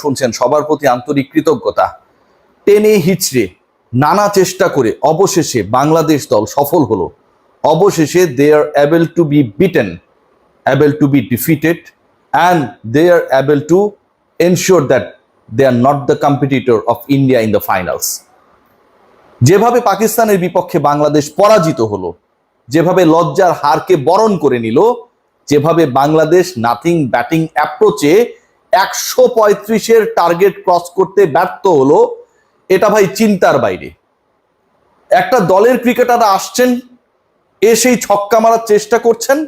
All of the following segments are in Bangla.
শুনছেন, সবার প্রতি আন্তরিক কৃতজ্ঞতা। টেনে হিচড়ে নানা চেষ্টা করে অবশেষে বাংলাদেশ দল সফল হলো। অবশেষে they are able to be beaten able to be defeated and they are able to ensure that they are not the competitor of India in the finals যেভাবে পাকিস্তানের বিপক্ষে বাংলাদেশ পরাজিত হলো, যেভাবে লজ্জার হারকে বরণ করে নিল, যেভাবে বাংলাদেশ নাথিং ব্যাটিং অ্যাপ্রোচে একশো পঁয়ত্রিশের টার্গেট ক্রস করতে ব্যর্থ হলো, এটা ভাই চিন্তার বাইরে। একটা দলের ক্রিকেটাররা আসছেন, এসেই ছক্কা মারার চেষ্টা করছেন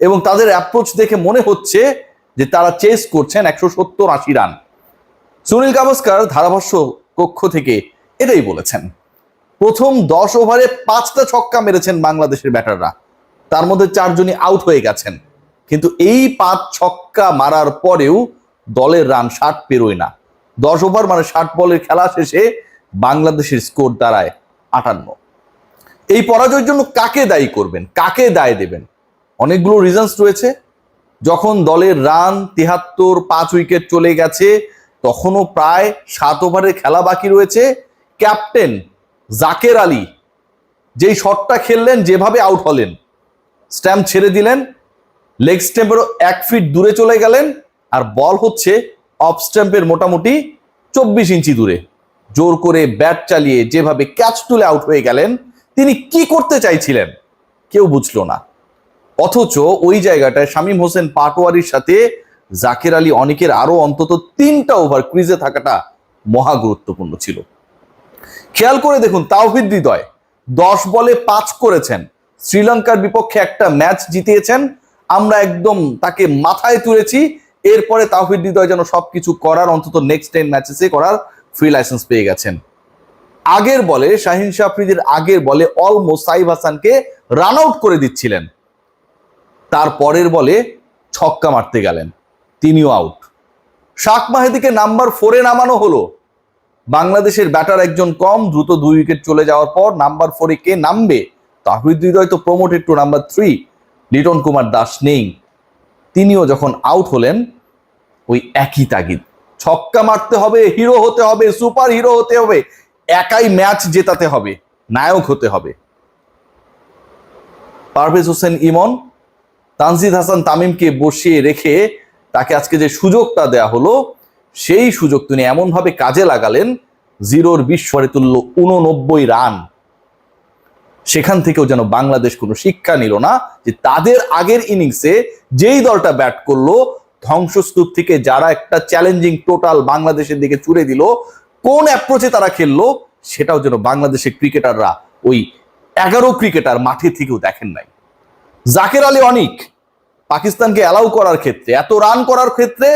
এবং তাদের অ্যাপ্রোচ দেখে মনে হচ্ছে যে তারা চেস করছেন একশো সত্তর আশি রান সুনীল গাভাস্কার ধারাভাষ্য কক্ষ থেকে এটাই বলেছেন, প্রথম দশ ওভারে পাঁচটা ছক্কা মেরেছেন বাংলাদেশের ব্যাটাররা। তার মধ্যে চারজনই আউট হয়ে গেছেন। কিন্তু এই পাঁচ ছক্কা মারার পরেও দলের রান ষাট পেরোয় না। দশ ওভার মানে ষাট বলের খেলা শেষে বাংলাদেশের স্কোর দাঁড়ায় আটান্ন। এই পরাজয়ের জন্য কাকে দায়ী করবেন? কাকে দায় দেবেন? অনেকগুলো রিজনস রয়েছে। যখন দলের রান তিহাত্তর, পাঁচ উইকেট চলে গেছে, তখনও প্রায় সাত ওভারের খেলা বাকি রয়েছে। ক্যাপ্টেন জাকের আলী যেই শটটা খেললেন, যেভাবে আউট হলেন, স্ট্যাম্প ছেড়ে দিলেন লেগ স্ট্যাম্পেরও এক ফিট দূরে চলে গেলেন আর বল হচ্ছে অফ স্ট্যাম্পের মোটামুটি চব্বিশ ইঞ্চি দূরে। জোর করে ব্যাট চালিয়ে যেভাবে ক্যাচ তুলে আউট হয়ে গেলেন, তিনি কি করতে চাইছিলেন কেউ বুঝলো না। অথচ ওই জায়গাটায় শামীম হোসেন পাটোয়ারির সাথে জাকের আলী অনেকের আরও অন্তত তিনটা ওভার ক্রিজে থাকাটা মহা গুরুত্বপূর্ণ ছিল। খেয়াল করে দেখুন, তাওহিদ হৃদয় দশ বলে পাঁচ করেছেন। শ্রীলঙ্কার বিপক্ষে একটা ম্যাচ জিতিয়েছেন। আমরা একদম তাকে মাথায় তুলেছি এরপরে তাওহিদ হৃদয় যেন সবকিছু করার, অন্তত নেক্সট টেন ম্যাচেসে করার ফ্রি লাইসেন্স পেয়ে গেছেন। আগের বলে, শাহিন শাফরিদের আগের বলে অলমোস্ট সাইব হাসানকে রান আউট করে দিচ্ছিলেন। তার পরের বলে ছক্কা মারতে গেলেন, তিনিও আউট শাক মাহেদিকে নাম্বার ফোরে নামানো হলো। বাংলাদেশের ব্যাটার একজন কম, দ্রুত দুই উইকেট চলে যাওয়ার পর নাম্বার ফোরে কে নামবে? তাহিদ হৃদয় তো promoted to number three Liton Kumar Das নেই। তিনিও যখন আউট হলেন ওই একই তাগিদ। ছক্কা মারতে হবে হিরো হতে হবে সুপার হিরো হতে হবে, একাই ম্যাচ জেতাতে হবে, নায়ক হতে হবে। পারভেজ হোসেন ইমন, তানজিদ হাসান তামিমকে বসিয়ে রেখে তাকে আজকে যে সুযোগটা দেয়া হলো, সেই সুযোগ তিনি এমনভাবে কাজে লাগালেন, জিরোর বিশ ফরে তুলল উননব্বই রান। সেখান থেকেও যেন বাংলাদেশ কোনো শিক্ষা নিল না যে তাদের আগের ইনিংসে যেই দলটা ব্যাট করল ধ্বংসস্তূপ থেকে যারা একটা চ্যালেঞ্জিং টোটাল বাংলাদেশের দিকে চুড়ে দিল, কোন অ্যাপ্রোচে তারা খেললো, সেটাও যেন বাংলাদেশের ক্রিকেটাররা ওই এগারো ক্রিকেটার মাঠে থেকেও দেখেন নাই। জাকের আলী অনিক পাকিস্তানকে অ্যালাউ করার ক্ষেত্রে, এত রান করার ক্ষেত্রে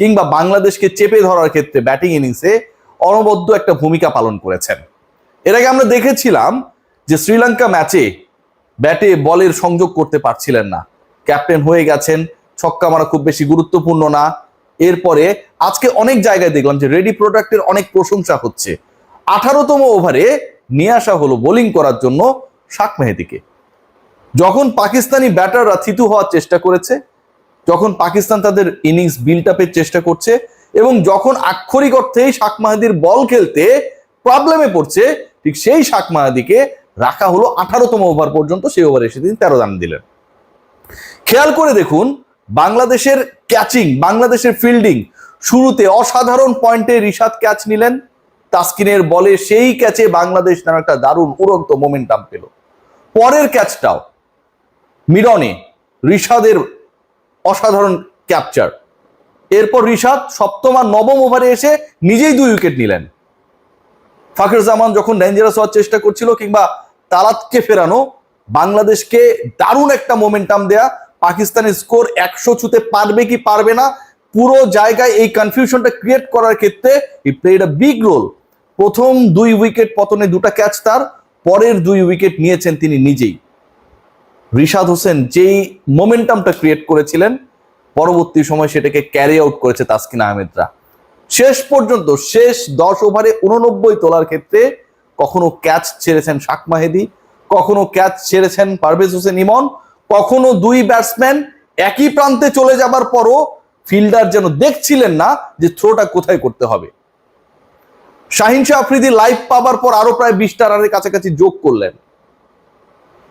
কিংবা বাংলাদেশকে চেপে ধরার ক্ষেত্রে ব্যাটিং ইনিংসে অনবদ্য একটা ভূমিকা পালন করেছেন। এর আগে আমরা দেখেছিলাম যে শ্রীলঙ্কা ম্যাচে ব্যাটে বলের সংযোগ করতে পারছিলেন না। ক্যাপ্টেন হয়ে গেছেন ছক্কা মারা খুব বেশি গুরুত্বপূর্ণ না। এরপরে আজকে অনেক জায়গায় দেখলাম যে রেডি প্রোডাক্টের অনেক প্রশংসা হচ্ছে। আঠারোতম ওভারে নিয়ে আসা হলো বোলিং করার জন্য শাক মেহেদিকে। যখন পাকিস্তানি ব্যাটাররা থিতু হওয়ার চেষ্টা করেছে, যখন পাকিস্তান তাদের ইনিংস বিল্ড আপের চেষ্টা করছে, এবং যখন আক্ষরিক অর্থেই শাক মাহাদির বল খেলতে প্রবলেমে পড়ছে, ঠিক সেই শাক মাহাদিকে রাখা হলো আঠারোতম ওভার পর্যন্ত সেই ওভারে এসে তিনি তেরো রান দিলেন। খেয়াল করে দেখুন বাংলাদেশের ক্যাচিং বাংলাদেশের ফিল্ডিং শুরুতে অসাধারণ পয়েন্টে রিশাদ ক্যাচ নিলেন। তাসকিনের বলে সেই ক্যাচে বাংলাদেশ নামে একটা দারুণ উড়ন্ত মোমেন্টাম পেল। পরের ক্যাচটাও মিডনে রিশাদের অসাধারণ ক্যাপচার এরপর রিশাদ সপ্তম আর নবম ওভারে এসে নিজেই দুই উইকেট নিলেন। ফাকির জামান যখন ডেঞ্জারাস হওয়ার চেষ্টা করছিল কিংবা তালাতকে ফেরানো, বাংলাদেশকে দারুণ একটা মোমেন্টাম দেয়া পাকিস্তানের স্কোর একশো ছুতে পারবে কি পারবে না, পুরো জায়গায় এই কনফিউশনটা ক্রিয়েট করার ক্ষেত্রে he played a big role প্রথম দুই উইকেট পতনে দুটা ক্যাচ তার, পরের দুই উইকেট নিয়েছেন তিনি নিজেই। রিশাদ হোসেন যেই মোমেন্টামটা ক্রিয়েট করেছিলেন, পরবর্তী সময় সেটাকে ক্যারি আউট করেছে তাসকিন আহমেদরা। শেষ পর্যন্ত, শেষ দশ ওভারে উননব্বই তোলার ক্ষেত্রে কখনো ক্যাচ ছেড়েছেন শাক মাহেদি, কখনো ক্যাচ ছেড়েছেন পারভেজ হোসেন ইমন কখনো দুই ব্যাটসম্যান একই প্রান্তে চলে যাবার পরও ফিল্ডার যেন দেখছিলেন না যে থ্রোটা কোথায় করতে হবে। শাহিন শাহ আফ্রিদি লাইভ পাবার পর আরও প্রায় বিশটা রানের কাছাকাছি যোগ করলেন।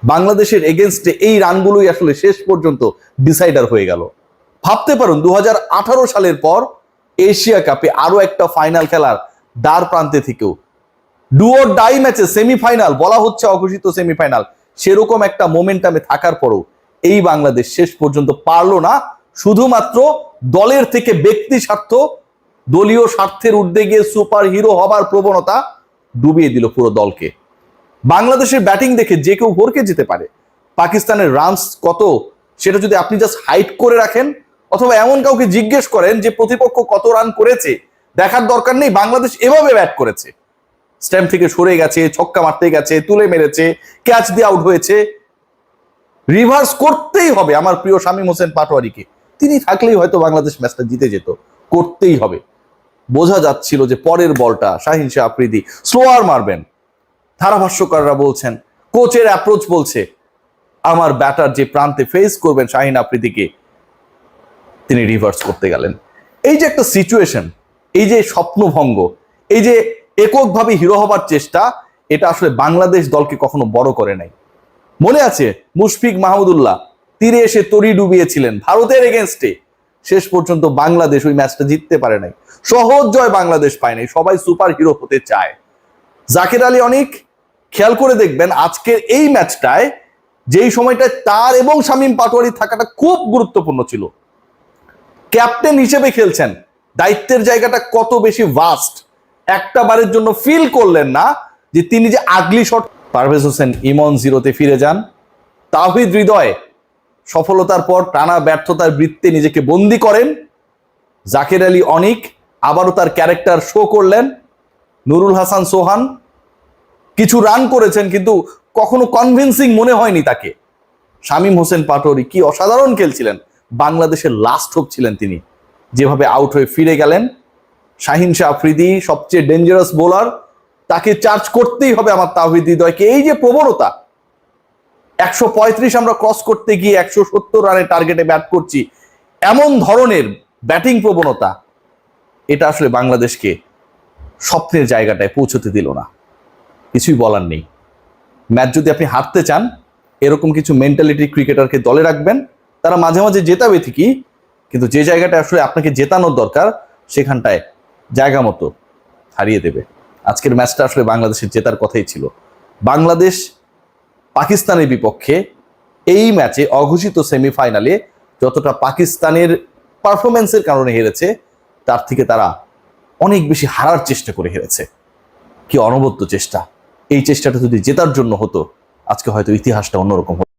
বাংলাদেশের এগেনস্টে এই রানগুলোই আসলে শেষ পর্যন্ত ডিসাইডার হয়ে গেল। ভাবতে পারুন দু সালের পর এশিয়া কাপে আরও একটা ফাইনাল খেলার দ্বার প্রান্তে থেকেও। ডুও ডাই ম্যাচে সেমিফাইনাল বলা হচ্ছে অঘোষিত সেমিফাইনাল সেরকম একটা মোমেন্টামে থাকার পরও এই বাংলাদেশ শেষ পর্যন্ত পারল না। শুধুমাত্র দলের থেকে ব্যক্তি স্বার্থ, দলীয় স্বার্থের ঊর্ধ্বে সুপার হিরো হবার প্রবণতা ডুবিয়ে দিল পুরো দলকে। বাংলাদেশের ব্যাটিং দেখে যে কেউ ভরকে যেতে পারে। পাকিস্তানের রানস কত, সেটা যদি আপনি জাস্ট হাইট করে রাখেন, অথবা এমন কাউকে জিজ্ঞেস করেন যে প্রতিপক্ষ কত রান করেছে, দেখার দরকার নেই। বাংলাদেশ এভাবে ব্যাট করেছে। স্ট্যাম্প থেকে সরে গেছে, ছক্কা মারতে গেছে, তুলে মেরেছে, ক্যাচ দিয়ে আউট হয়েছে। রিভার্স করতেই হবে আমার প্রিয় শামীম হোসেন পাটোয়ারিকে। তিনি থাকলেই হয়তো বাংলাদেশ ম্যাচটা জিতে যেত। করতেই হবে। বোঝা যাচ্ছিল যে পরের বলটা শাহিন শাহ আফ্রিদি। স্লোয়ার মারবেন। ধারাভাষ্যকাররা বলছেন কোচের অ্যাপ্রোচ বলছে, আমার ব্যাটার যে প্রান্তে ফেস করবেন শাহিন আফ্রিদিকে, তিনি রিভার্স করতে গেলেন। এই যে একটা সিচুয়েশন এই যে স্বপ্নভঙ্গ, এই যে এককভাবে হিরো হবার চেষ্টা, এটা আসলে বাংলাদেশ দলকে কখনো বড় করে নাই। মনে আছে, মুশফিক মাহমুদুল্লাহ তীরে এসে তরি ডুবিয়েছিলেন ভারতের এগেনস্টে শেষ পর্যন্ত বাংলাদেশ ওই ম্যাচটা জিততে পারে নাই। সহজ জয় বাংলাদেশ পায় নাই, সবাই সুপার হিরো হতে চায়। জাকির আলী অনেক, খেয়াল করে দেখবেন আজকের এই ম্যাচটায় যেই সময়টায় তার এবং শামীম পাটোয়ারি থাকাটা খুব গুরুত্বপূর্ণ ছিল। ক্যাপ্টেন হিসেবে খেলছেন, দায়িত্বের জায়গাটা কত বেশি ভাস্ট একটা বারের জন্য ফিল করলেন না যে তিনি যে আগলি শট পারভেজ হোসেন ইমন জিরোতে ফিরে যান। তাহিদ হৃদয় সফলতার পর টানা ব্যর্থতার বৃত্তে নিজেকে বন্দি করেন। জাকির আলী অনিক আবারও তার ক্যারেক্টার শো করলেন। নুরুল হাসান সোহান কিছু রান করেছেন কিন্তু কখনো কনভিন্সিং মনে হয়নি তাকে। শামীম হোসেন পাটোয়ারি কি অসাধারণ খেলছিলেন। বাংলাদেশের লাস্ট হোপ ছিলেন তিনি। যেভাবে আউট হয়ে ফিরে গেলেন। শাহিন শাহ আফ্রিদি সবচেয়ে ডেঞ্জারাস বোলার তাকে চার্জ করতেই হবে আমার তাহিদ হৃদয়কে। এই যে প্রবণতা, একশো পঁয়ত্রিশ আমরা ক্রস করতে গিয়ে একশো সত্তর রানের টার্গেটে ব্যাট করছি, এমন ধরনের ব্যাটিং প্রবণতা, এটা আসলে বাংলাদেশকে স্বপ্নের জায়গাটায় পৌঁছতে দিল না। কিছুই বলার নেই। ম্যাচ যদি আপনি হারতে চান, এরকম কিছু মেন্টালিটি ক্রিকেটারকে দলে রাখবেন, তারা মাঝে মাঝে জেতাবে ঠিকই, কিন্তু যে জায়গাটা আসলে আপনাকে জেতানোর দরকার, সেখানটায় জায়গা মতো হারিয়ে দেবে। আজকের ম্যাচটা আসলে বাংলাদেশের জেতার কথাই ছিল। বাংলাদেশ পাকিস্তানের বিপক্ষে এই ম্যাচে অঘোষিত সেমিফাইনালে যতটা পাকিস্তানের পারফরমেন্সের কারণে হেরেছে, তার থেকে তারা অনেক বেশি হারার চেষ্টা করে হেরেছে। কি অনবদ্য চেষ্টা। এই চেষ্টাটা যদি জেতার জন্য হতো, আজকে হয়তো ইতিহাসটা অন্যরকম হতো।